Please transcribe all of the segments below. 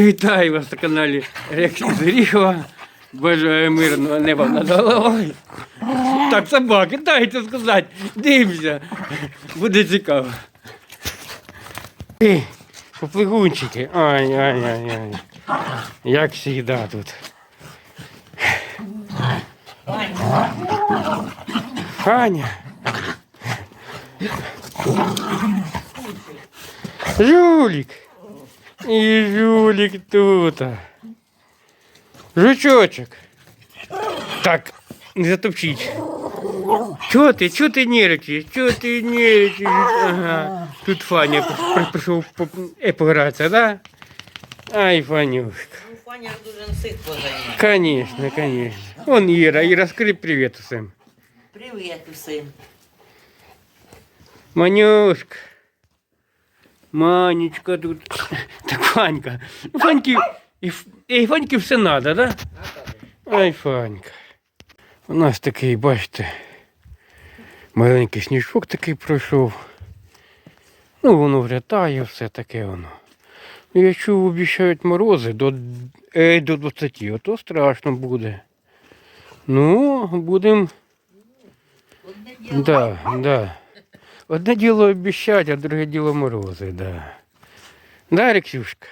Вітаю вас на каналі Рекс із Оріхова. Бажаю мирного неба над головою. Так, собаки, дайте сказати. Дивимося. Буде цікаво. Ей, поплигунчики. Ай, ай, ай, ай. Як завжди тут. Аня. Жулик. І жулик тут. Жучочок. Так, не затопчіть. Чого ти? Чого ти нервничаєш? Чого ти нервничаєш? Ага. Тут Фаня при- прийшов по- е, погратися, да? Ай, Фанюшка. Ну, Фаня дуже насит позаймає. Конечно, конечно. Вон Іра. Іра, скажи привіт усім. Привіт усім. Манюшка. Манечка тут. Так, Фанька. Ну, Фаньки, і, Фаньки все надо, да? Ай, Фанька. У нас такий, бачите, маленький сніжок такий пройшов. Ну, воно врятає, все таке воно. Ну, Я чув, обіцяють морози до, е, до 20, ото страшно буде. Ну, будемо Да, да. Одне діло обіщать, а друге діло морози, да. Да, Рексюшка?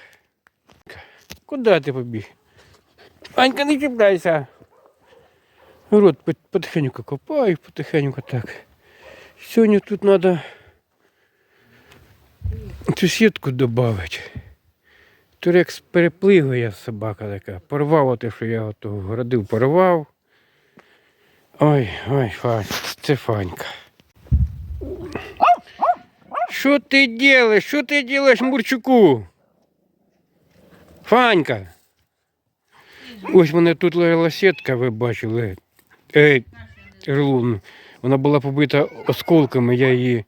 Куди ти побіг? Анька, не чіпляйся. Рот потихеньку копаю, потихеньку так. Сьогодні тут треба цю сітку додати. Турекс переплигує собака така. Порвав те, що я городив, порвав. Ой, ой, Фань, це Фанька. Що ти делаешь? Що ти делаешь, Мурчуку? Фанька. Ось мене тут лежала сітка, ви бачили. Ей, рулон. Вона була побита осколками, я її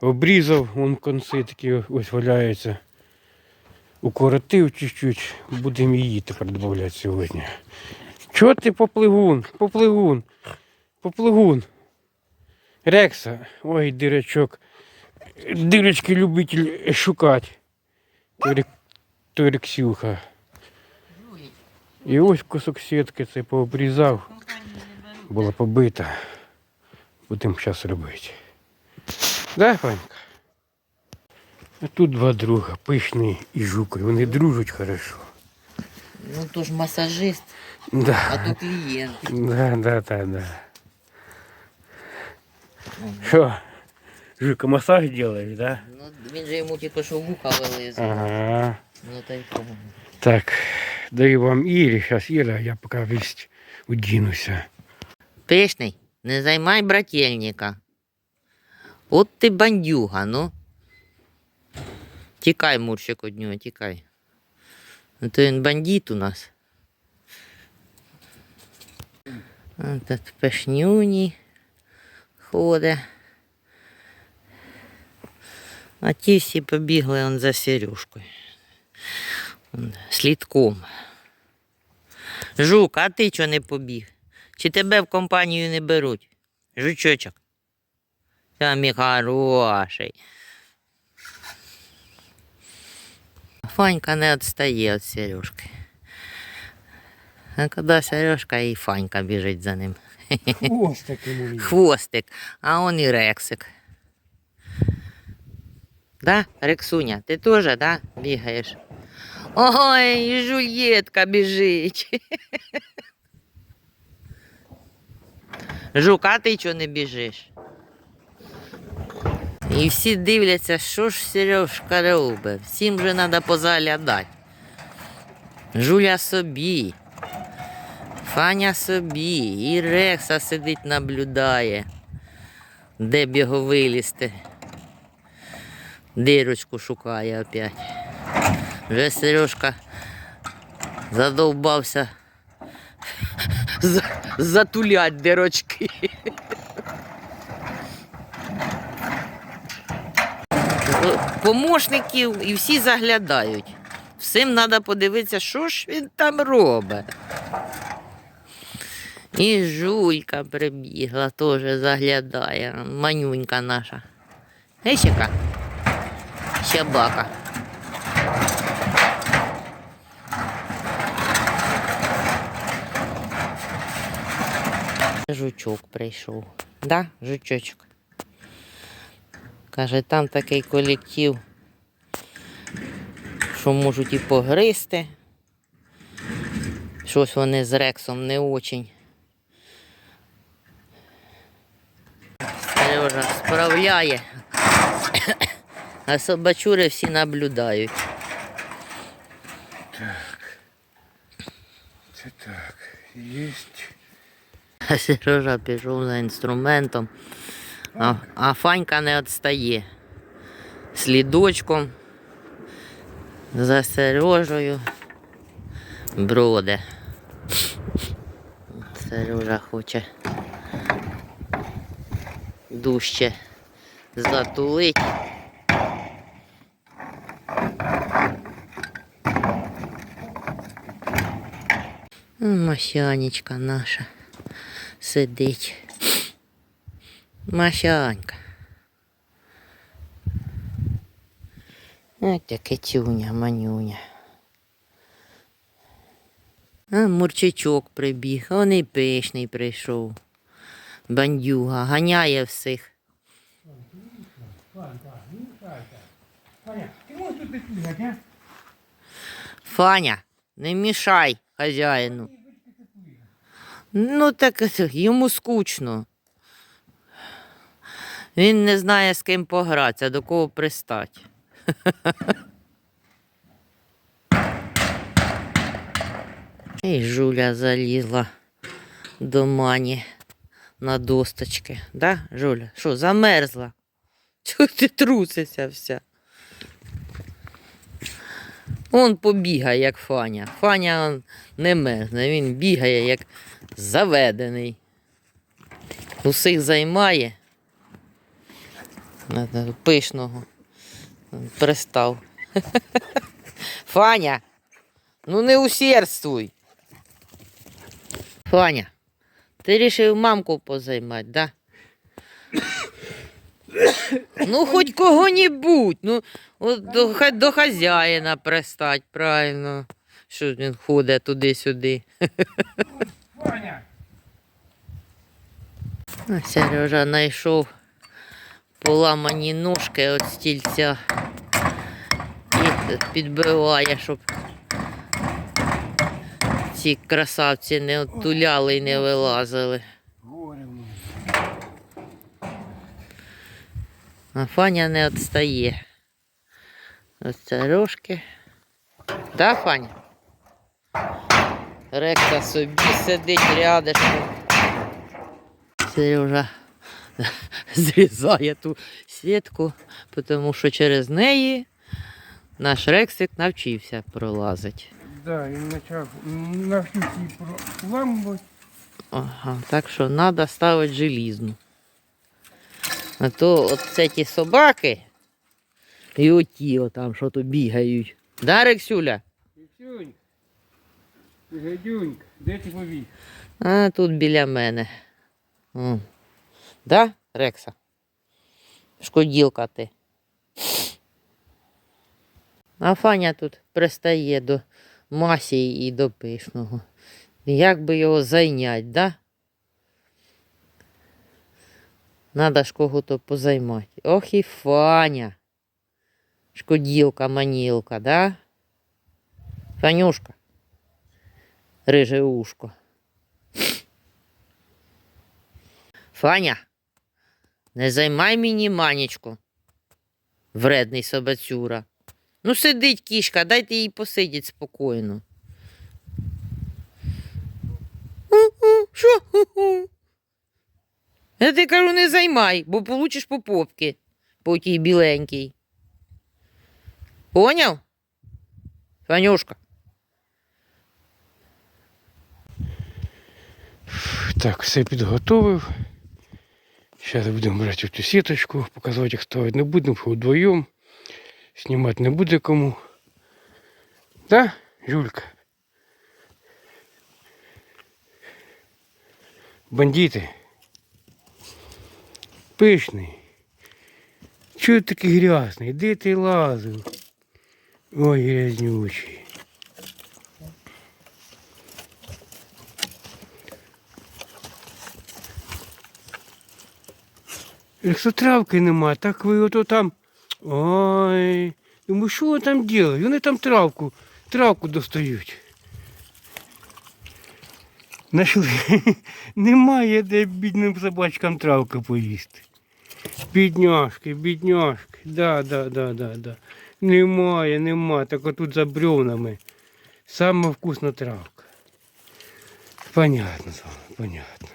обрізав, вон конці такі ось валяються. Укоротив чуть-чуть, будемо її тепер додавати сьогодні. Чого ти поплигун? Поплигун. Поплигун. Рекса. Ой, дирачок. Дирочки любитель шукати. Той, рек- той рексюха. І ось кусок сітки це пообрізав. Була побита. Будемо зараз робити. Да, Фанька? А тут два друга, пишний і жукой. Вони дружать хорошо. Ну то ж масажист, Да. а то клієнт. Да, да, да, да. Що? Жука, массаж делаешь, да? Ну, він же йому тільки що вуха вилизав. Ага. Ну та й. Так, даю вам Ірі, зараз Іра, я поки весь удінуся. Пишний, не займай брательника. От ти бандюга, ну. Тікай, Мурчик, від нього, тікай. Ну то він бандит у нас. Тут пешнюні ходить. А ті всі побігли он за Сережкою. Слідком. Жук, а ти чого не побіг? Чи тебе в компанію не беруть? Жучочок. Та мій хороший. Фанька не відстає від Сережки. А коли Сережка і Фанька біжить за ним. Такий Хвостик, а он і Рексик. Да, Рексуня, ти теж, да, бігаєш? Ой, Жульєтка біжить. Жук, а ти чого не біжиш? І всі дивляться, що ж Сережка робить. Всім же треба позаглядати. Жуля собі. Фаня собі, і Рекса сидить наблюдає, де б вилізти. Дирочку шукає опять. Вже Сережка задовбався затулять дирочки. Помощників і всі заглядають. Всім треба подивитися, що ж він там робить. І жуйка прибігла, теж заглядає. Манюнька наша. Гещика. Чабака. Жучок прийшов. Да, жучочок. Каже, там такий колектив, що можуть і погризти. Щось вони з рексом не очень. Сережа справляє. А собачури всі наблюдають. Це так. Єсть. А Сережа пішов за інструментом, а, а Фанька не відстає. Слідочком за Сережею броде. Сережа хоче дужче затулить. М, Масянечка наша сидить. Масянька. Ось таке тюня, манюня. А мурчичок прибіг, он і пишний прийшов. Бандюга, ганяє всіх. Фаня, не мішай хазяїну. Ну так е, йому скучно. Він не знає з ким погратися, до кого пристать. І Жуля залізла до мані на досточки. Да, Жуля? Що, замерзла? Чого ти трусишся вся? Он побігає, як Фаня. Фаня он не мерзне, він бігає, як заведений. Усіх займає. Пишного. Пристав. Фаня, ну не усердствуй. Фаня, ти рішив мамку позаймати, да? Ну, хоч кого-небудь. Ну, от до, до хазяїна пристать, правильно. Що він ходить туди-сюди. Сережа знайшов поламані ножки від стільця і підбиває, щоб ці красавці не оттуляли і не вилазили. А Фаня не відстає. Ось це рожки. Да, Фаня? Рекса собі сидить рядышком. Сережа зрізає ту сітку, тому що через неї наш рексик навчився пролазити. Да, він почав навчився проламувати. Ага, так що треба ставити желізну. А то от це ті собаки і оті отам, що то бігають. Да, Рексюля? Пісюнь. Гадюнька, де ти побіг? А тут біля мене. М. Да, Рекса? Шкоділка ти. А Фаня тут пристає до масі і до пишного. Як би його зайняти, да? Надо ж кого-то позаймати. Ох і Фаня. Шкоділка, манілка, да? Фанюшка. Риже ушко. Фаня, не займай мені манічку. Вредний собацюра. Ну, сидить кішка, дайте їй посидіть спокійно. Що? Я ти кажу, не займай, бо получиш по попки по тій біленькій. Поняв? Фанюшка. Так, все підготовив. Зараз будемо брати цю сіточку, показувати, як ставити не будемо, вдвоєм. Знімати не буде кому. Да, Жулька? Бандити. Пишний. Чого ти такий грязний? Де ти лазив? Ой, грязнючий. Якщо травки нема, так ви ото там. Ой. Думаю, що вони там роблять? Вони там травку, травку достають. Нашли. Немає де бідним собачкам травки поїсти. Бідняшки, бідняшки. Да, да, да, да, да. Немає, нема. Так отут за бревнами. Сама вкусна травка. Понятно, понятно.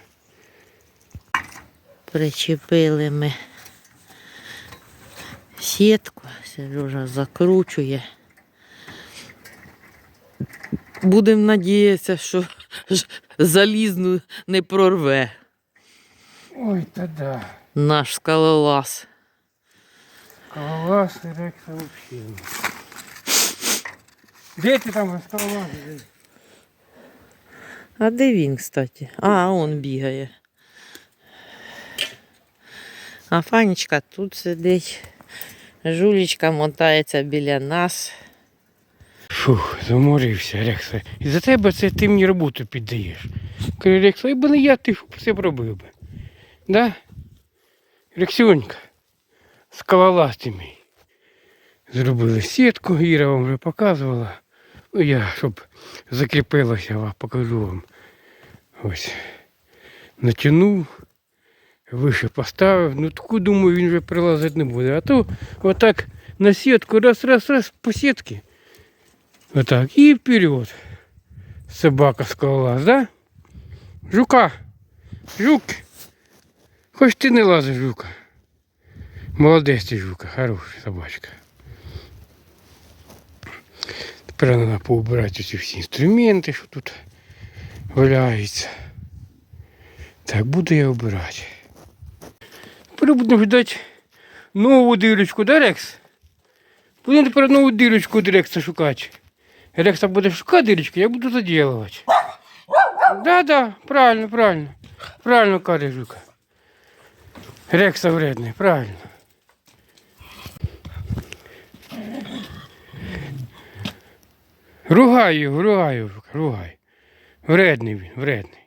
Причепили ми сітку, Сережа закручує. Будемо надіятися, що залізну не прорве Ой, та да. наш скалолаз. Скалолаз і рекса вообще. Де ти там скалолаз? А де він, кстати? А, он бігає. А Фанечка тут сидить. Жулічка мотається біля нас. Фух, заморився, Рекса. І за тебе це ти мені роботу піддаєш. Кажу, Рекса, якби не я, ти все б робив би. Да? Рексюнька, скалолаз ти мій. Зробили сітку, Іра вам вже показувала. Ну, я, щоб закріпилося, вам покажу вам. Ось. Натягнув, вище поставив. Ну таку думаю, він вже прилазити не буде. А то отак на сітку, раз, раз, раз, по сітки. Отак. І вперед. Собака скалолаз, да? Жука. Жук. Хоч ти не лазиш, жука. Молодець ти, жука, хороша собачка. Тепер треба поубирати ці всі інструменти, що тут валяються. Так, буду я обирати. Тепер будемо ждати нову дирочку, да, Рекс? Будемо тепер нову дирочку від Рекса шукати. Рекса буде шукати дирочку, я буду заділувати. Да, да, правильно, правильно. Правильно каже Жука. Рекса вредний, правильно. Ругай його, його, ругай. Вредний він, вредний.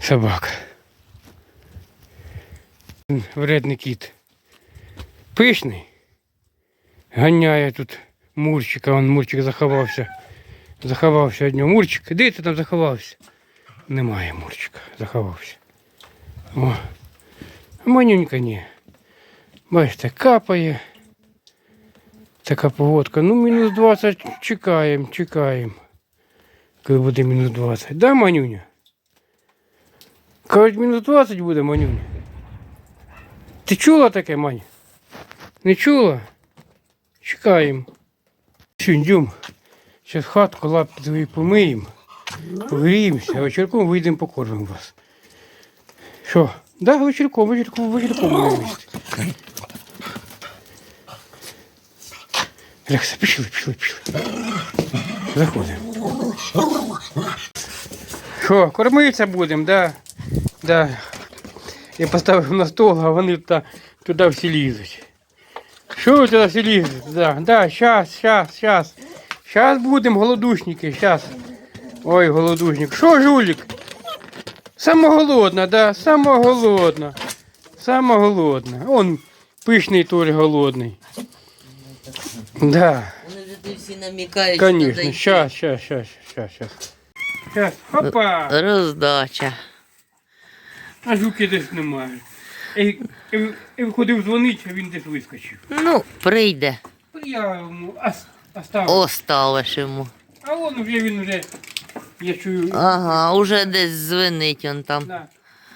Собака. Вредний кіт. Пишний. Ганяє тут Мурчика, он Мурчик заховався. Заховався від нього. Мурчик, де ти там заховався? Немає Мурчика, заховався. О. Манюнька ні. Бачите, капає. Така погодка. Ну, мінус 20 чекаємо, чекаємо. Коли буде мінус 20. Да, Манюня? Кажуть, мінус 20 буде, Манюня. Ти чула таке, Маня? Не чула? Чекаємо. Йдем. Зараз хатку лапки твої помиємо. Погріємося, а вечірком вийдемо покормимо вас. Що? Да, вечірком, вечірком, вечірком будемо їсти. Лекса, пішли, пішли, пішли. Заходимо. Що, кормитися будемо, да? Да. Я поставив на стол, а вони та, туди всі лізуть. Що ви туди всі лізете? Да, да, щас, щас, щас. Щас будемо, голодушники, щас. Ой, голодушник. Що, жулік? Сама голодна, да, сама голодна. Сама голодна. Он пишний Толь голодний. Да, Вони ж ти всі намікають, конечно. Щас, щас, щас, щас, щас. Щас, хопа. Роздача. А жуки десь немає. Я, я, я ходив дзвонити, а він десь вискочив. Ну, прийде, Я йому ос- оставив. оставиш йому. А он вже він вже, я чую. Ага, уже десь звенить он там. На,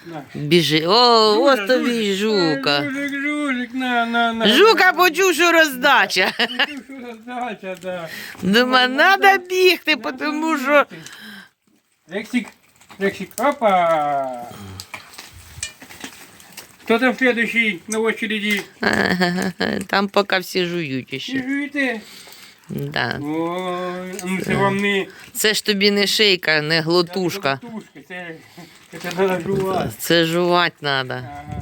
на. Біжи. О, ось тобі Жужа. жука. Жужик, жужик, на, на, на. Жука почув, що роздача. Почув, що роздача, да. Думаю, треба бігти, тому що. Рексик, Рексик, опа. Кто там следующий на очереди? Там поки всі жують Не ще. жуєте? Да. Ой, ну це вам не... Це ж тобі не шийка, не глотушка. Глотушка, це, це треба жувати. Це жувати треба. Ага.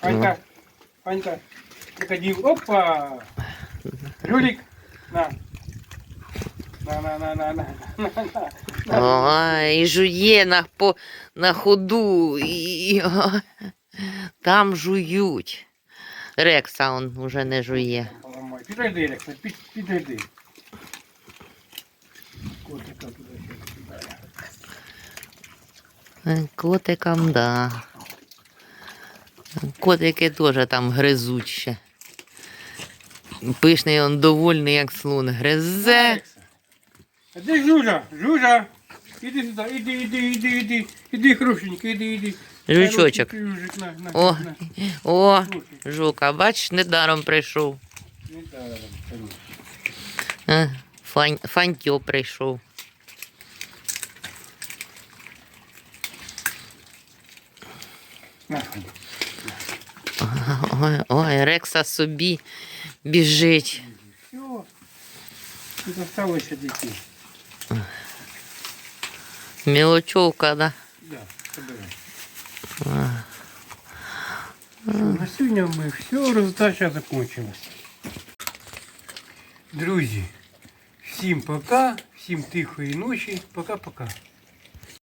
Панька, Панька, крокодил, опа! Жулик, на. На, на, на, на, на, на, на. Ой, і жує на, по, на ходу. І, ой, там жують. Рекса он уже не жує. Підійди, Рекса, під, підійди. Котика туди Котикам, да. Котики теж там гризуть ще. Пишний он довольний, як слон. Гризе. А де Жужа? Жужа! Іди сюди, іди, іди, іди, іди. Іди, хрущенька, іди, іди. Жучочок. Жужик, на, на, О, на. о, жука, бач, недаром прийшов. не даром, конечно. Е, Фань, фантьо прийшов. На. Ой, ой, Рекса собі біжить. Все. Тут осталося дітей. Мілочовка, да. Да, собирай. Що, на сьогодні ми все, роздача закончилась. Друзі, всім пока, всім тихої ночі, пока-пока.